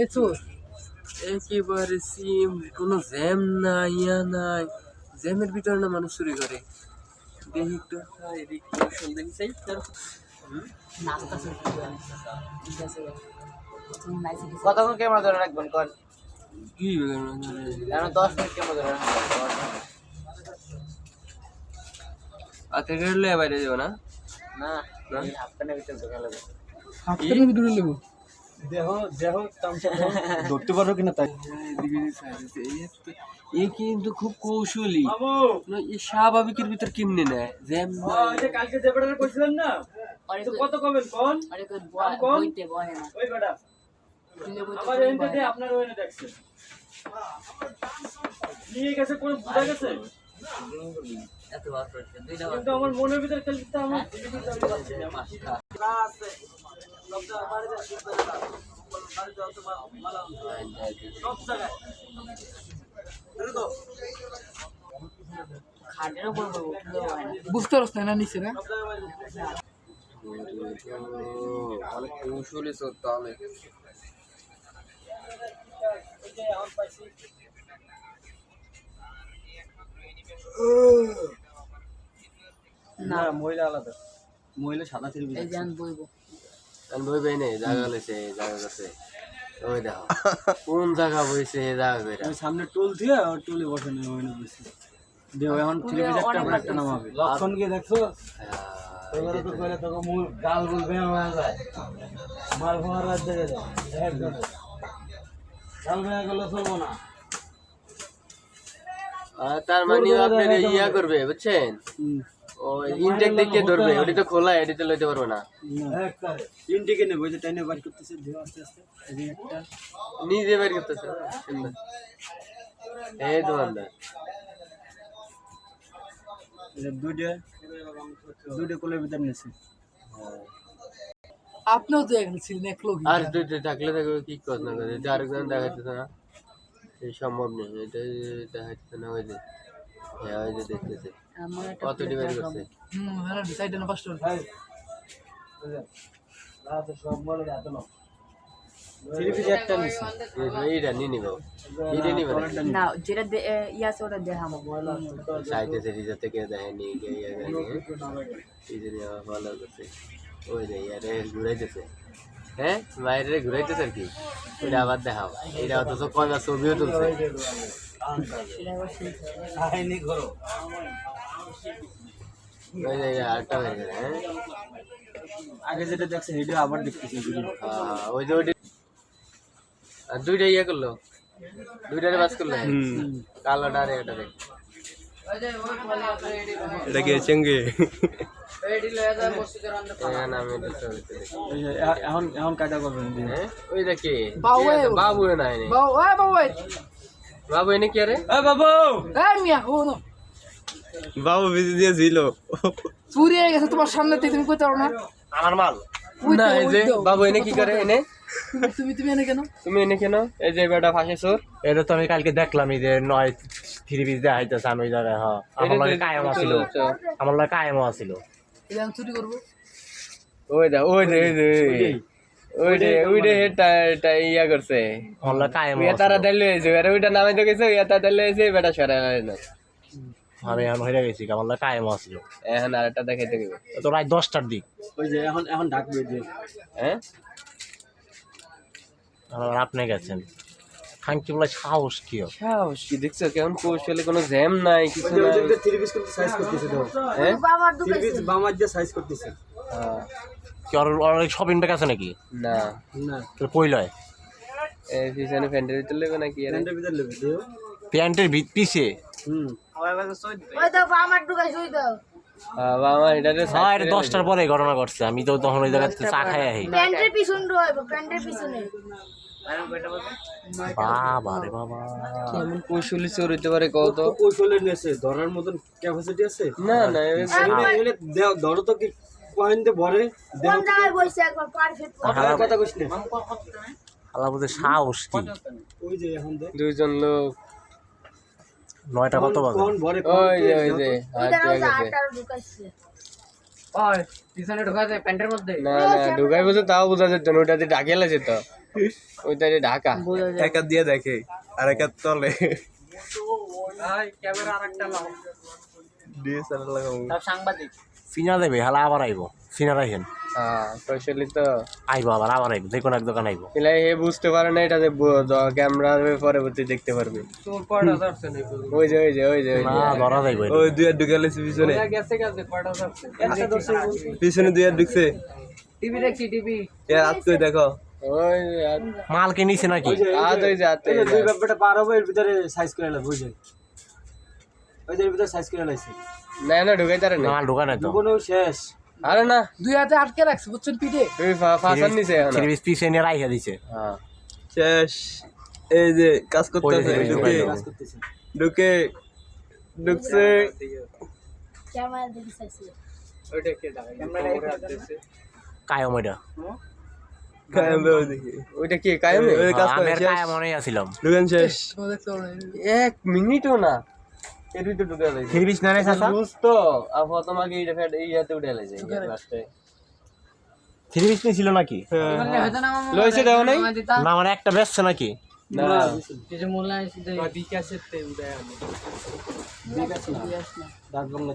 এই চোর একেবারে সিম কোনো জ্যাম নাই ইয়া নাই। জ্যামের ভিতরে না মানুষ চুরি করে। দেখি একটু এদিক দেখি চাই। তার কতক্ষণ ক্যামেরা ধরে রাখবেন কর কি দশ মিনিট ক্যামেরা ধরে রাখবেন হাতে গেলে বাইরে যাব না? না হাফ প্যান্টের ভিতরে ঢোকা লাগবে হাতের ভিতরে নেব? দেহ দেহ ধরতে পারো কিনা তাই? যে এ কিন্তু খুব কৌশলী। এ স্বাভাবিকের ভিতর কেমনে নেয়? নাই। কালকে যে বেটারে কইছিলেন না কত কমেন কোন আরে কোন? বইতে বয় না। ওই বেটা। আমার এনতে আপনার ওইনে দেখছে। নিয়ে গেছে কোন বুঝা গেছে? কিন্তু আমার মনের ভিতরে খালি তো আমার বুঝতে পারছ না নিচে না? অনেক কৌশলী চোর তাহলে না মহিলা আলাদা। মহিলা সাদা ছিল এই বইবো আমি বই পাই নাই জায়গা লেছে জায়গা কাছে ওই দেখো কোন জায়গা বইছে এই জায়গা কইরা। সামনে টুল দিয়ে আর টুলে বসে নেই ওইনে বসে দেও এখন থ্রি পিস একটা পর একটা নামাবে। লক্ষণ গিয়ে দেখছ? এবারে তো কইলে তোকে মূল গাল গুল বেয়া যায় মাল ফোয়ার রাত দেখে যায় গাল বেয়া গেলে চলবো না। তার মানে আপনার ইয়া করবে বুঝছেন? ওই ইনটেক দেখে ধরবে ওটি তো খোলা এটি তো লইতে পারবে না। তিনটিকে নেব যে টাইনে বার করতেছে আস্তে আস্তে এই একটা। নিজে বের করতেছে এই দোকানদার দুইটা দুইটা কোলের ভিতর নিয়েছে। আপনিও তো এখানে ছিলেন এক লোক আর তুই থাকলে থাকবে কি কর না আরেকজন দেখাইতেছে না। এই সম্ভব নেই এটা দেখাইতেছে না ওই যে। হ্যাঁ ওই যে দেখতেছে। আমার একটা করছে? হুম হ্যাঁ সাইডে না পাঁচটা রাতে সব বলে এত না যেটা ইয়া আছে ওটা দেখাবো চাইতেছে রিজার থেকে ইয়ে ভালো করছে। ওই যে ইয়ারে ঘুরাইতেছে। হ্যাঁ বাইরে ঘুরাইতেছে আর কি। ওইটা আবার দেখাও এটা অথচ কয়বার ছবিও তুলছে। আরেকটা বের করে হ্যাঁ। আগে যেটা দেখছে সেটা আবার দেখতেছি ওই যে ওইটা আর দুইটা ইয়ে করল। দুইটারে বাস করল কালোটা আর এটা দেখ। এটা কি চেঙ্গে? এখানে এখন কাটা করবেন হ্যাঁ? ওই দেখে বাবু এ বাবু নাই বাবু বাবু এনে কি আরে বাবু! মিয়া ও বাবু বিজি দিয়েছিল চুরি হয়ে গেছে তোমার সামনে থেকে তুমি না। আমার মাল। না এই যে বাবু এনে কি করে এনে? তুমি তুমি এনে কেন? তুমি এনে কেন? এই যে বেটা ফাঁসে চোর। এটা তো আমি কালকে দেখলাম এই যে নয় থ্রি পিস দেওয়া হইতেছে আমি ওই জায়গায় হ্যাঁ আমার লাগে কায়েম আছিল। আমার লাগে কায়েমও আছিল। এটা আমি চুরি করব। ওই দা ওই দে ওই দে ওই দে ওই দে এটা এটা ইয়া করছে। কায়েমও ইয়া তারা আছিল দিলে আরে ওইটা নামে তো গেছে ইয়া তারা বেটা সরাই না আমি এখন হয়ে গেছি এখন আরেকটা দেখাইতে গেবে তো রাত দশটার দিক। ওই যে এখন এখন ডাকবে যে হ্যাঁ? আর আপনি গেছেন। খাঙ্কি বলে সাহস কি সাহস। কি দেখছ? কেমন কৌশলে কোনো জ্যাম নাই কিছু ওই নাই ওই যে থ্রি পিস করতে সাইজ করতেছে দেখো হ্যাঁ? থ্রি পিস বামার যে সাইজ করতেছে। হ্যাঁ। কি ওর ওর শপিং ব্যাগ আছে নাকি? না। না। পইলয় এই পিছনে প্যান্টের ভিতর লেবে নাকি আরে প্যান্টের ভিতর নেবে দেও। প্যান্টের ভিত পিছে? হুম। বাবা আমার এটাতে হ্যাঁ এটা দশটার পরে ঘটনা ঘটছে। আমি তো তখন ওই জায়গাতে চা খাই আহি। প্যান্টের পিছন রইব প্যান্টের পিছনে। বাবা রে বাবা। কেমন কৌশলী চোর হইতে পারে কত কত কৌশলে নেছে? ধরার মতন ক্যাপাসিটি আছে? না না এগুলো ধরো তো কি ভরে দেও জায়গায় বসে একবার পারফেক্ট আর কথা না। আল্লাহ বুঝে সাহস কি? ওই যে এখন দুইজন লোক। নয়টা কত বাজে? ওই যে ওই যে পিছনে ঢোকাতে প্যান্টের মধ্যে? না না তাও বোঝা যেত না ওটাতে ডাকে যেত ওইটা ঢাকা। এক হাত দিয়ে দেখে আর এক হাত তলে ডিএসএলআর লাগাবো। সব সাংবাদিক। সিনা দেবে হালা আবার আইব। সিনা রাখেন হ্যাঁ তো। আইব আবার আবার আইব যে কোনো এক দোকান আইব। এলাই হে বুঝতে পারে না এটা যে ক্যামেরা পরবর্তী দেখতে পারবে। ওই যে ওই যে ওই যে না ধরা যাইব ওই দুই গেছে পিছনে পিছনে দুই হাত ঢুকছে। টিভি দেখছি টিভি। এর হাত করে দেখো। ওই মাল কিনিছে নাকি? দুই। ব্যাপারটা পার হবে এর ভিতরে সাইজ করে লাগবে বুঝে ওই যে ভিতরে সাইজ করে লাগছে না না ঢুকাই তারে না মাল ঢোকা তো। কোনো শেষ। আরে না। দুই হাতে আটকে রাখছে বুঝছেন পিঠে? তুই ফাঁসার নিচে থ্রি পিস পিস এনে রাইখা দিছে। হ্যাঁ। শেষ। এই যে কাজ করতে ওই যে আছে ঢুকে। কাজ করতেছে ঢুকে ক্যামেরা কায়ম ওইটা কায়াম বেও দেখি। ওইটা কি কায়মে ওই কাজ করে আমের শেষ। কায়ম আসিলাম শেষ। তোমরা দেখতে পারো না। এক মিনিটও না। এর ভিতরে ঢুকে লাইছে থ্রি না রে চাচা? তো আপা তোমাকে এই ফেট এই হাতে উঠে লাইছে লাস্টে থ্রি পিস ছিল নাকি? লইছে দাও নাই? না মানে একটা বেচছে নাকি? না। কিছু মূল্য বাংলা